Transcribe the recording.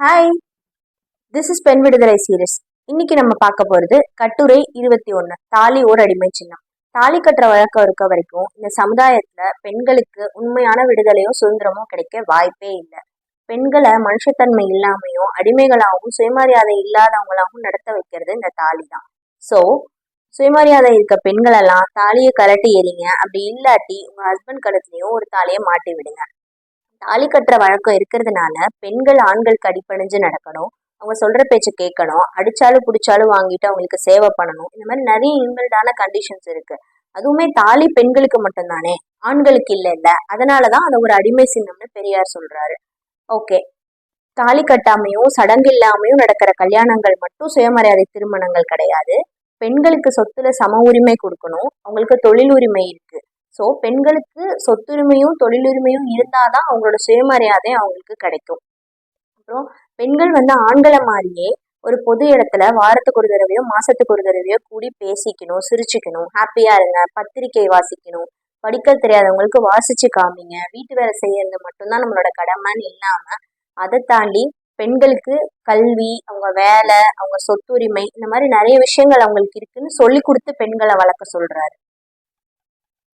Hi this is பெண் விடுதலை series இன்னைக்கு நம்ம பார்க்க போகிறது கட்டுரை இருபத்தி ஒன்று தாலி ஓர் அடிமை சின்னம். தாலி கட்டுற வழக்கம் இருக்க வரைக்கும் இந்த சமுதாயத்தில் பெண்களுக்கு உண்மையான விடுதலையோ சுதந்திரமோ கிடைக்க வாய்ப்பே இல்லை. பெண்களை மனுஷத்தன்மை இல்லாமையும் அடிமைகளாகவும் சுயமரியாதை இல்லாதவங்களாகவும் நடத்த வைக்கிறது இந்த தாலி தான். ஸோ சுயமரியாதை இருக்க பெண்களெல்லாம் தாலியை கலட்டி எறிங்க அப்படி இல்லாட்டி உங்கள் ஹஸ்பண்ட் கழுத்துலையும் ஒரு தாலியை மாட்டி விடுங்க. தாலி கட்டுற வழக்கம் இருக்கிறதுனால பெண்கள் ஆண்களுக்கு அடிப்பணிஞ்சு நடக்கணும். அவங்க சொல்ற பேச்சு கேட்கணும். அடிச்சாலும் பிடிச்சாலும் வாங்கிட்டு அவங்களுக்கு சேவை பண்ணணும். இந்த மாதிரி நிறைய இன்பில்டான கண்டிஷன்ஸ் இருக்கு. அதுவுமே தாலி பெண்களுக்கு மட்டும்தானே? ஆண்களுக்கு இல்ல இல்ல அதனாலதான் அதை ஒரு அடிமை சின்னம்னு பெரியார் சொல்றாரு. ஓகே. தாலி கட்டாமையும் சடங்கு இல்லாமையும் நடக்கிற கல்யாணங்கள் மட்டும் சுயமரியாதை திருமணங்கள் கிடையாது. பெண்களுக்கு சொத்துல சம உரிமை கொடுக்கணும். அவங்களுக்கு தொழில் உரிமை இருக்கு. ஸோ பெண்களுக்கு சொத்துரிமையும் தொழிலுரிமையும் இருந்தாதான் அவங்களோட சுயமரியாதை அவங்களுக்கு கிடைக்கும். அப்புறம் பெண்கள் வந்து ஆண்களை மாதிரியே ஒரு பொது இடத்துல வாரத்துக்கு ஒரு தடவையோ மாசத்துக்கு ஒரு தடவையோ கூடி பேசிக்கணும் சிரிச்சுக்கணும் ஹாப்பியா இருங்க பத்திரிக்கை வாசிக்கணும். படிக்க தெரியாதவங்களுக்கு வாசிச்சு காமிங்க. வீட்டு வேலை செய்யறது மட்டும்தான் நம்மளோட கடமைன்னு இல்லாம அதை தாண்டி பெண்களுக்கு கல்வி அவங்க வேலை அவங்க சொத்துரிமை இந்த மாதிரி நிறைய விஷயங்கள் அவங்களுக்கு இருக்குன்னு சொல்லி கொடுத்து பெண்களை வளர்க்க சொல்றாரு.